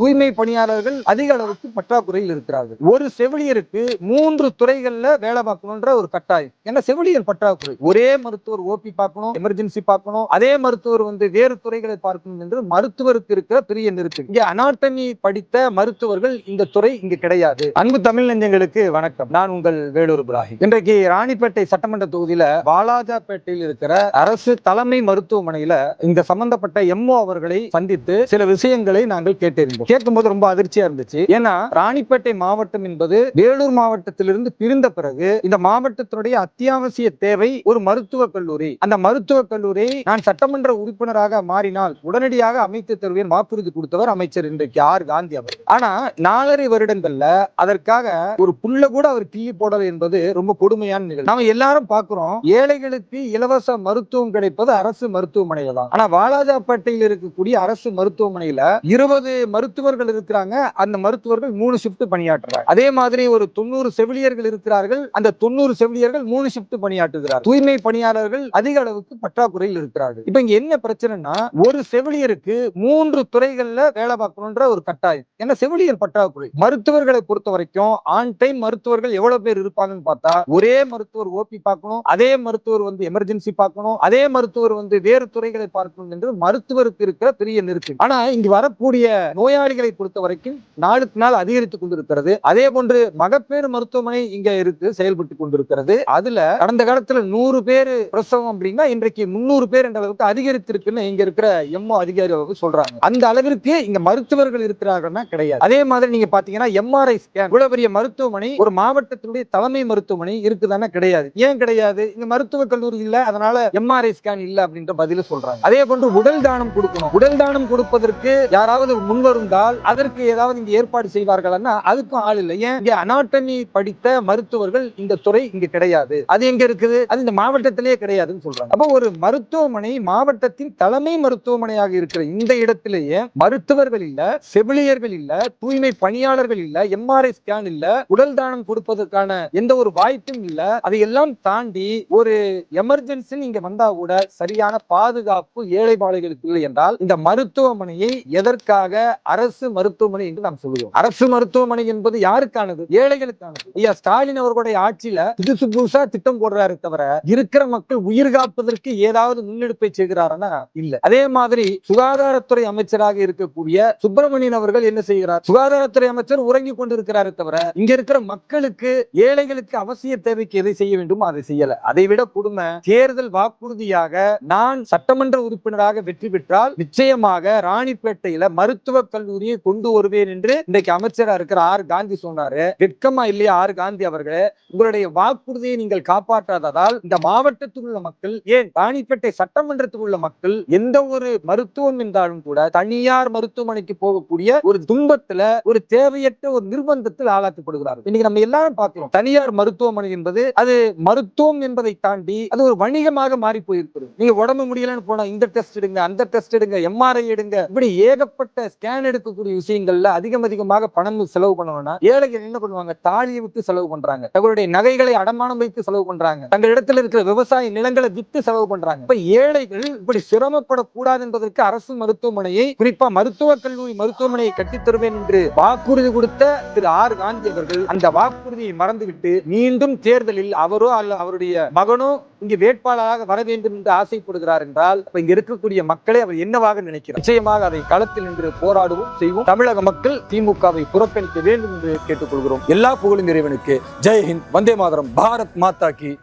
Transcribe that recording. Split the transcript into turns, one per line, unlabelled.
தூய்மை பணியாளர்கள் அதிக அளவுக்கு பற்றாக்குறையில் இருக்கிறார்கள். ஒரு செவிலியருக்கு மூன்று துறைகள்ல வேலை பார்க்கணும்ன்ற ஒரு கட்டாயம். ஏன்னா செவிலியர் பற்றாக்குறை. ஒரே மருத்துவர் ஓபி பார்க்கணும் எமர்ஜென்சி பார்க்கணும் அதே மருத்துவர் வந்து வேறு துறைகளை பார்க்கணும் என்று மருத்துவருக்கு இருக்கிற பெரிய நெருக்கடி இங்க அனாட்டமி படித்த மருத்துவர்கள் இந்த துறை இங்கு கிடையாது. அன்பு தமிழ் நெஞ்சங்களுக்கு வணக்கம். நான் உங்கள் வேலூர் இப்ராஹிம். இன்றைக்கு ராணிப்பேட்டை சட்டமன்ற தொகுதியில வாலாஜாப்பேட்டையில் இருக்கிற அரசு தலைமை மருத்துவமனையில இந்த சம்பந்தப்பட்ட எம்ஓ அவர்களை சந்தித்து சில விஷயங்களை நாங்கள் கேட்டிருந்தோம் கேட்கும்போது ரொம்ப அதிர்ச்சியா இருந்துச்சு. ஏன்னா ராணிப்பேட்டை மாவட்டம் என்பது வேலூர் மாவட்டத்திலிருந்து பிரிந்த பிறகு இந்த மாவட்டத்தினுடைய அத்தியாவசிய தேவை ஒரு மருத்துவக் கல்லூரி. அந்த மருத்துவக் கல்லூரி நான் சட்டமன்ற உறுப்பினராக மாறினால் உடனடியாக அமைத்து தருவேன் வாக்குறுதி கொடுத்தவர் அமைச்சர் இன்றைக்கு ஆர். காந்தி அவர் ஆனா நாலரை வருடங்கள்ல அதற்காக ஒரு புல்ல கூட அவர் கிள்ளி போடல என்பது ரொம்ப கொடுமையான நிகழ்வு. நாம எல்லாரும் பாக்குறோம் ஏழைகளுக்கு இலவச மருத்துவம் கிடைப்பது அரசு மருத்துவமனையில தான். ஆனா வாலாஜாப்பேட்டையில் இருக்கக்கூடிய அரசு மருத்துவமனையில இருபது மருத்துவர்கள் இருக்கிறாங்க. அந்த மருத்துவர்கள் மூணு ஷிஃப்ட் பணியாற்றுறாங்க. அதே மாதிரி ஒரு தொண்ணூறு செவிலியர்கள் இருக்கிறார்கள். அந்த தொண்ணூறு செவிலியர்கள் மூணு ஷிஃப்ட் பணியாற்றுகிறார் தூய்மை பணியாளர்கள் அதிக அளவுக்கு பற்றாக்குறையில் இருக்கிறார்கள். இப்ப இங்க என்ன பிரச்சனைனா ஒரு செவிலியருக்கு மூன்று துறைகள்ல வேலை பார்க்கணும்ன்ற ஒரு கட்டாயம். ஏன்னா செவிலியர் பற்றாக்குறை. மருத்துவர்களை பொறுத்த வரைக்கும் ஆன் டைம் மருத்துவர்கள் எவ்வளவு பேர் இருப்பாங்கன்னு பார்த்தா ஒரே மருத்துவர் ஓபி பார்க்கணும் அதே மருத்துவர் வந்து எமர்ஜென்சி பார்க்கணும் அதே மருத்துவர் வந்து வேறு துறைகளை பார்க்கணும் என்று மருத்துவருக்கு இருக்கிற பெரிய நெருக்கடி. ஆனா இங்கு வரக்கூடிய நோயாளிகளை பொறுத்த வரைக்கும் நாளுக்கு நாள் அதிகரித்துக் கொண்டிருக்கிறது. அதே போன்று மகப்பேறு மருத்துவமனை இங்க இருக்கு செயல்பட்டு கொண்டிருக்கிறது. அதுல கடந்த காலத்துல நூறு பேர் பிரசவம் அப்படின்னா இன்றைக்கு முன்னூறு பேர் என்ற அளவுக்கு அதிகரித்திருக்குன்னு இங்க இருக்கிற எம்ஓ அதிகாரி அவங்க சொல்றாங்க. அந்த அளவிற்கு இங்க மருத்துவர்கள் இருக்கிறார்கள்னா கிடையாது. அதே மாதிரி நீங்க பாத்தீங்கன்னா எம்ஆர்ஐ ஸ்கேன். இவ்வளவு பெரிய மருத்துவமனை ஒரு மாவட்டத்தினுடைய தலைமை மருத்துவமனை இருக்குதானே கிடையாது. ஏன் கிடையாது? இங்க மருத்துவக் கல்லூரி இல்ல அதனால எம்ஆர்ஐ ஸ்கேன் இல்ல அப்படின்ற பதில சொல்றாங்க. அதே போன்று உடல் தானம் கொடுக்கணும். உடல் தானம் கொடுப்பதற்கு யாராவது முன்வரும் இருந்தால் அதற்கு ஏதாவது இங்க ஏற்பாடு செய்வார்கள்னா அதுக்கும் ஆள் இல்லை. ஏன்? இங்க அனாட்டமி படித்த மருத்துவர்கள் இந்த துறை இங்க கிடையாது. அது எங்க இருக்குது? அது இந்த மாவட்டத்திலேயே கிடையாதுன்னு சொல்றாங்க. அப்போ ஒரு மருத்துவமனை மாவட்டத்தின் தலைமை மருத்துவமனையாக இருக்கிற இந்த இடத்திலேயே மருத்துவர்கள் இல்ல செவிலியர்கள் இல்ல தூய்மை பணியாளர்கள் இல்ல எம்ஆர்ஐ ஸ்கேன் இல்ல உடல் தானம் கொடுப்பதற்கான எந்த ஒரு வாய்ப்பும் இல்ல. அதையெல்லாம் தாண்டி ஒரு எமர்ஜென்சி இங்க வந்தா கூட சரியான பாதுகாப்பு ஏழை பாளைகளுக்கு இல்லை என்றால் இந்த மருத்துவமனையை எதற்காக அரசு மருத்துவமனை என்று நாம் சொல்லுவோம் அரசு மருத்துவமனை என்பது யாருக்கானது? ஏழைகளுக்கானது. ஐயா ஸ்டாலின் அவர்களுடைய ஆட்சியில புதுசு புதுசா திட்டம் போடுறாரு தவிர இருக்கிற மக்கள் உயிர் காப்பதற்கு ஏதாவது முன்னெடுப்பை செய்கிறாரா? இல்ல. அதே மாதிரி சுகாதாரத்துறை அமைச்சராக இருக்கக்கூடிய சுப்பிரமணியன் அவர்கள் என்ன செய்கிறார்? சுகாதாரத்துறை அமைச்சர் உறங்கி கொண்டிருக்கிறாரு தவிர இங்க இருக்கிற மக்களுக்கு ஏழைகளுக்கு அவசிய தேவைக்கு எதை செய்ய வேண்டும்? அதை செய்யல. அதை விட கொடுமை தேர்தல் வாக்குறுதியாக நான் சட்டமன்ற உறுப்பினராக வெற்றி பெற்றால் நிச்சயமாக ராணிப்பேட்டையில மருத்துவ கல்லூரி கல்லூரியை கொண்டு வருவேன் என்று இன்றைக்கு அமைச்சரா இருக்கிற ஆர். காந்தி சொன்னாரு. வெட்கமா இல்லையா ஆர். காந்தி அவர்களே? உங்களுடைய வாக்குறுதியை நீங்கள் காப்பாற்றாததால் இந்த மாவட்டத்தில் உள்ள மக்கள் ஏன் ராணிப்பேட்டை சட்டமன்றத்தில் உள்ள மக்கள் எந்த ஒரு மருத்துவம் என்றாலும் கூட தனியார் மருத்துவமனைக்கு போகக்கூடிய ஒரு துன்பத்துல ஒரு தேவையற்ற ஒரு நிர்பந்தத்தில் ஆளாக்கப்படுகிறார்கள். இன்னைக்கு நம்ம எல்லாரும் பார்க்கிறோம். தனியார் மருத்துவமனை என்பது அது மருத்துவம் என்பதை தாண்டி அது ஒரு வணிகமாக மாறி போயிருக்கிறது நீங்க உடம்பு முடியலன்னு போனா இந்த டெஸ்ட் எடுங்க அந்த டெஸ்ட் எடுங்க எம்ஆர்ஐ எடுங்க இப்படி ஏகப்பட்ட ஸ்கேன் இருக்கக்கூடிய விஷயங்கள்ல அதிகம் அதிகமாக பணம் செலவு பண்ணணும்னா ஏழைகள் என்ன பண்ணுவாங்க? தாலியை விட்டு செலவு பண்றாங்க. தங்களுடைய நகைகளை அடமானம் வைத்து செலவு பண்றாங்க. தங்கள் இடத்துல இருக்கிற விவசாய நிலங்களை வித்து செலவு பண்றாங்க. இப்ப ஏழைகள் இப்படி சிரமப்படக்கூடாது என்பதற்கு அரசு மருத்துவமனையை குறிப்பா மருத்துவக் கல்லூரி மருத்துவமனையை கட்டித்தருவேன் என்று வாக்குறுதி கொடுத்த திரு ஆர் காந்தி அவர்கள் அந்த வாக்குறுதியை மறந்துவிட்டு மீண்டும் தேர்தலில் அவரோ அல்ல அவருடைய மகனோ இங்கு வேட்பாளராக வர வேண்டும் என்று ஆசைப்படுகிறார் என்றால் இங்க இருக்கக்கூடிய மக்களை அவர் என்னவாக நினைக்கிறார்? நிச்சயமாக அதை களத்தில் நின்று போராடுவோம். செய்வோம். தமிழக மக்கள் திமுகவை புறக்கணிக்க வேண்டும் என்று கேட்டுக்கொள்கிறோம். எல்லா புகழும் இறைவனுக்கு. ஜெய்ஹிந்த் வந்தே மாதரம். பாரத் மாதா கி.